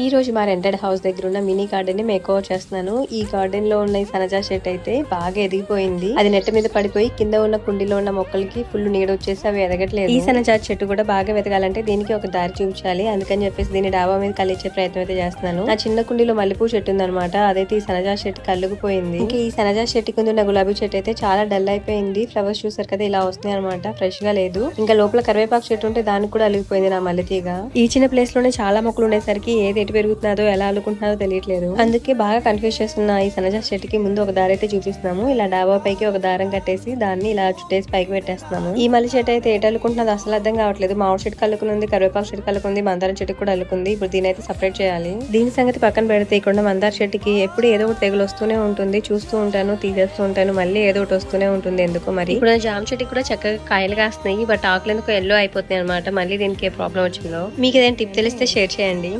ఈ రోజు మా రెంటెడ్ హౌస్ దగ్గర ఉన్న మినీ గార్డెన్ని మేక్ ఓవర్ చేస్తున్నాను. ఈ గార్డెన్లో ఉన్న ఈ సనజా చెట్టు అయితే బాగా ఎదిగిపోయింది. అది నెట్ మీద పడిపోయి కింద ఉన్న కుండీలో ఉన్న మొక్కలకి ఫుల్ నీడ వచ్చేసి అవి ఎదగట్లేదు. ఈ సనజా చెట్టు కూడా బాగా వెతగాలంటే దీనికి ఒక దారి చూపించాలి. అందుకని చెప్పేసి దీన్ని డాబా మీద కలిచే ప్రయత్నం అయితే చేస్తున్నాను. నా చిన్న కుండీలో మల్లెపూ చెట్టు ఉందన్నమాట. అదైతే ఈ సనజా చెట్టు కల్లుకుపోయింది. ఇంకా ఈ సనజా చెట్టు కింద ఉన్న గులాబీ చెట్టు అయితే చాలా డల్ అయిపోయింది. ఫ్లవర్స్ చూసారు కదా ఇలా వస్తున్నాయి అనమాట ఫ్రెష్గా లేదు. ఇంకా లోపల కరివేపాకు చెట్టు ఉంటే దానికి కూడా అలిగిపోయింది నా మల్లె తీగ. ఈ చిన్న ప్లేస్లోనే చాలా మొక్కలు ఉండేసరికి ఏది ఎటు పెరుగుతున్నదో ఎలా అల్లుకుంటున్నదో తెలియట్లేదు. అందుకే బాగా కన్ఫ్యూజ్ చేస్తున్న ఈ సనజా చెట్టుకి ముందు ఒక దారి అయితే చూపిస్తున్నాము. ఇలా డాబా పైకి ఒక దారం కట్టేసి దాన్ని ఇలా చుట్టేసి పైకి పెట్టేస్తున్నాము. ఈ మల్లె చెట్టు అయితే ఎటు అల్లుకుంటున్నది అసలు అర్థం కావట్లేదు. మామిడి చెట్టు కలుకునుంది కరివేపాకు చెట్టు కలుకుంది మందారం చెట్టు కూడా అల్లుకుంది. ఇప్పుడు దీని అయితే సపరేట్ చేయాలి. దీని సంగతి పక్కన పెడితే ఇక్కడ మందార చెట్టుకి ఎప్పుడు ఏదో ఒకటి తెగులు వస్తూనే ఉంటుంది. చూస్తూ ఉంటాను తీసేస్తూ ఉంటాను మళ్ళీ ఏదో ఒకటి వస్తూనే ఉంటుంది. ఎందుకో మరి. ఇప్పుడు నా జామ చెట్టుకి కూడా చక్కగా కాయలు కాస్తున్నాయి బట్ ఆకులు ఎందుకు ఎల్లో అయిపోతున్నాయి అనమాట మళ్ళీ దీనికి ఏ ప్రాబ్లం వచ్చిందో. మీకు ఏదైనా టిప్ తెలిస్తే షేర్ చేయండి.